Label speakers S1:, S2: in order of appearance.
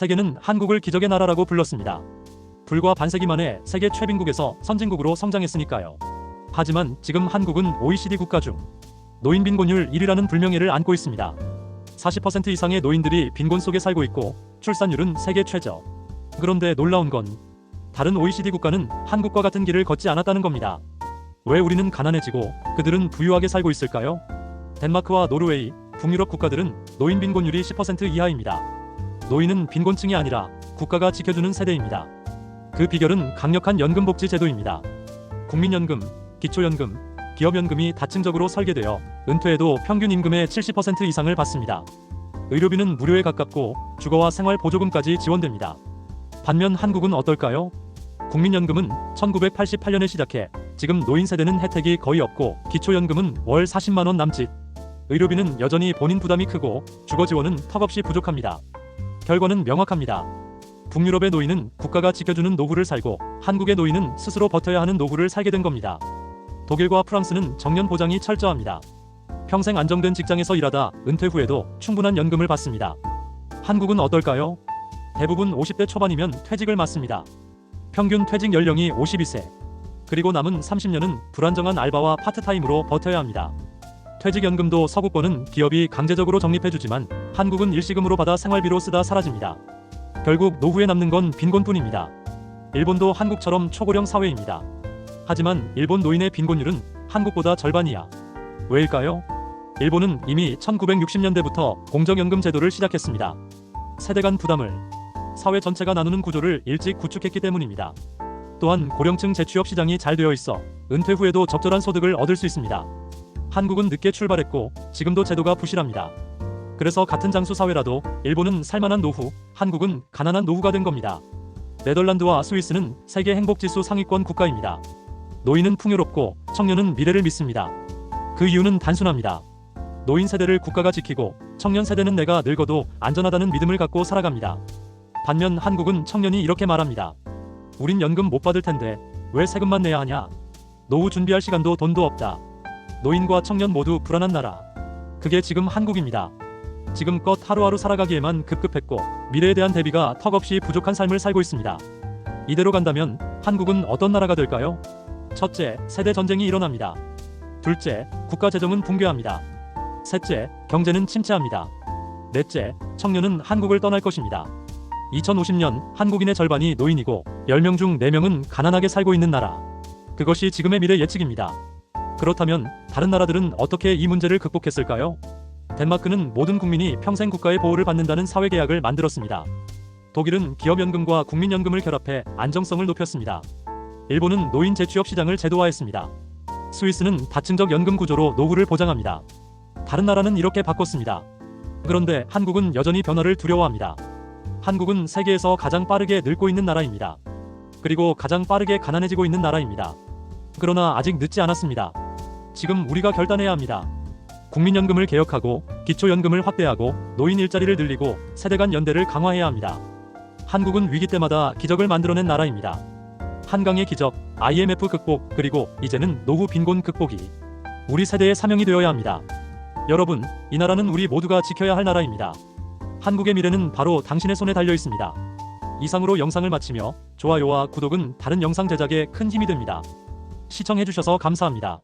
S1: 세계는 한국을 기적의 나라라고 불렀습니다. 불과 반세기 만에 세계 최빈국에서 선진국으로 성장했으니까요. 하지만 지금 한국은 OECD 국가 중 노인 빈곤율 1위라는 불명예를 안고 있습니다. 40% 이상의 노인들이 빈곤 속에 살고 있고 출산율은 세계 최저. 그런데 놀라운 건 다른 OECD 국가는 한국과 같은 길을 걷지 않았다는 겁니다. 왜 우리는 가난해지고 그들은 부유하게 살고 있을까요? 덴마크와 노르웨이, 북유럽 국가들은 노인 빈곤율이 10% 이하입니다. 노인은 빈곤층이 아니라 국가가 지켜주는 세대입니다. 그 비결은 강력한 연금복지 제도입니다. 국민연금, 기초연금, 기업연금이 다층적으로 설계되어 은퇴에도 평균 임금의 70% 이상을 받습니다. 의료비는 무료에 가깝고 주거와 생활 보조금까지 지원됩니다. 반면 한국은 어떨까요? 국민연금은 1988년에 시작해 지금 노인 세대는 혜택이 거의 없고 기초연금은 월 40만 원 남짓. 의료비는 여전히 본인 부담이 크고 주거 지원은 턱없이 부족합니다. 결과는 명확합니다. 북유럽의 노인은 국가가 지켜주는 노후를 살고 한국의 노인은 스스로 버텨야 하는 노후를 살게 된 겁니다. 독일과 프랑스는 정년 보장이 철저합니다. 평생 안정된 직장에서 일하다 은퇴 후에도 충분한 연금을 받습니다. 한국은 어떨까요? 대부분 50대 초반이면 퇴직을 맞습니다. 평균 퇴직 연령이 52세. 그리고 남은 30년은 불안정한 알바와 파트타임으로 버텨야 합니다. 퇴직연금도 서구권은 기업이 강제적으로 적립해주지만 한국은 일시금으로 받아 생활비로 쓰다 사라집니다. 결국 노후에 남는 건 빈곤뿐입니다. 일본도 한국처럼 초고령 사회입니다. 하지만 일본 노인의 빈곤율은 한국보다 절반 이야. 왜일까요? 일본은 이미 1960년대부터 공적연금 제도를 시작했습니다. 세대 간 부담을 사회 전체가 나누는 구조를 일찍 구축했기 때문입니다. 또한 고령층 재취업 시장이 잘 되어 있어 은퇴 후에도 적절한 소득을 얻을 수 있습니다. 한국은 늦게 출발했고 지금도 제도가 부실합니다. 그래서 같은 장수 사회라도 일본은 살만한 노후, 한국은 가난한 노후가 된 겁니다. 네덜란드와 스위스는 세계 행복지수 상위권 국가입니다. 노인은 풍요롭고 청년은 미래를 믿습니다. 그 이유는 단순합니다. 노인 세대를 국가가 지키고 청년 세대는 내가 늙어도 안전하다는 믿음을 갖고 살아갑니다. 반면 한국은 청년이 이렇게 말합니다. 우린 연금 못 받을 텐데 왜 세금만 내야 하냐? 노후 준비할 시간도 돈도 없다. 노인과 청년 모두 불안한 나라. 그게 지금 한국입니다. 지금껏 하루하루 살아가기에만 급급했고 미래에 대한 대비가 턱없이 부족한 삶을 살고 있습니다. 이대로 간다면 한국은 어떤 나라가 될까요? 첫째, 세대 전쟁이 일어납니다. 둘째, 국가 재정은 붕괴합니다. 셋째, 경제는 침체합니다. 넷째, 청년은 한국을 떠날 것입니다. 2050년 한국인의 절반이 노인이고 10명 중 4명은 가난하게 살고 있는 나라. 그것이 지금의 미래 예측입니다. 그렇다면 다른 나라들은 어떻게 이 문제를 극복했을까요? 덴마크는 모든 국민이 평생 국가의 보호를 받는다는 사회계약을 만들었습니다. 독일은 기업연금과 국민연금을 결합해 안정성을 높였습니다. 일본은 노인 재취업 시장을 제도화했습니다. 스위스는 다층적 연금 구조로 노후를 보장합니다. 다른 나라는 이렇게 바꿨습니다. 그런데 한국은 여전히 변화를 두려워합니다. 한국은 세계에서 가장 빠르게 늙고 있는 나라입니다. 그리고 가장 빠르게 가난해지고 있는 나라입니다. 그러나 아직 늦지 않았습니다. 지금 우리가 결단해야 합니다. 국민연금을 개혁하고 기초연금을 확대하고 노인 일자리를 늘리고 세대 간 연대를 강화해야 합니다. 한국은 위기 때마다 기적을 만들어낸 나라입니다. 한강의 기적, IMF 극복, 그리고 이제는 노후 빈곤 극복이 우리 세대의 사명이 되어야 합니다. 여러분, 이 나라는 우리 모두가 지켜야 할 나라입니다. 한국의 미래는 바로 당신의 손에 달려 있습니다. 이상으로 영상을 마치며 좋아요와 구독은 다른 영상 제작에 큰 힘이 됩니다. 시청해주셔서 감사합니다.